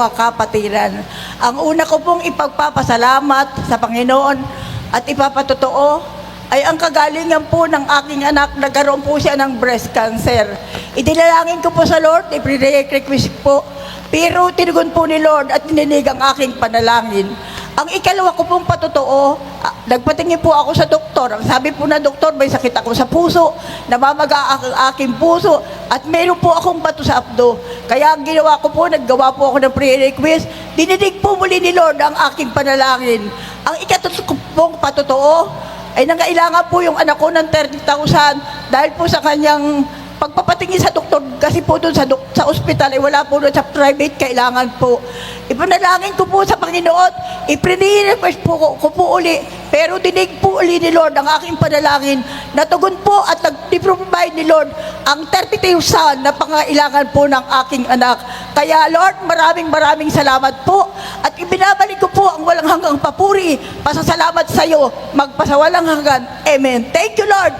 mga kapatiran. Ang una ko pong ipagpapasalamat sa Panginoon at ipapatotoo ay ang kagalingan po ng aking anak nagkaroon po siya ng breast cancer. Idinalangin ko po sa Lord, i-request po. Pero tinugon po ni Lord at tininig ang aking panalangin. Ang ikalawa ko pong patotoo, ah, nagpatingin po ako sa doktor. Ang sabi po na doktor, may sakit ako sa puso, namamaga ang aking puso, at meron po akong bato sa abdo. Kaya ang ginawa ko po, naggawa po ako ng prayer request, dinidig po muli ni Lord ang aking panalangin. Ang ikatatlo ko pong patotoo, ay nangailangan po yung anak ko ng 30,000 dahil po sa kanyang pagpapatingin sa doktor kasi po doon sa, dok- sa ospital ay wala po doon sa private kailangan po. Ipanalangin ko po sa Panginoon, ipre-request po ko, ko po uli, pero dinig po uli ni Lord ang aking panalangin. Natugon po at nag-provide ni Lord ang 30,000 na pangailangan po ng aking anak. Kaya Lord, maraming maraming salamat po at ibinabalik ko po ang walang hanggang papuri. Pasasalamat sa iyo, magpasawalang hanggan. Amen. Thank you Lord.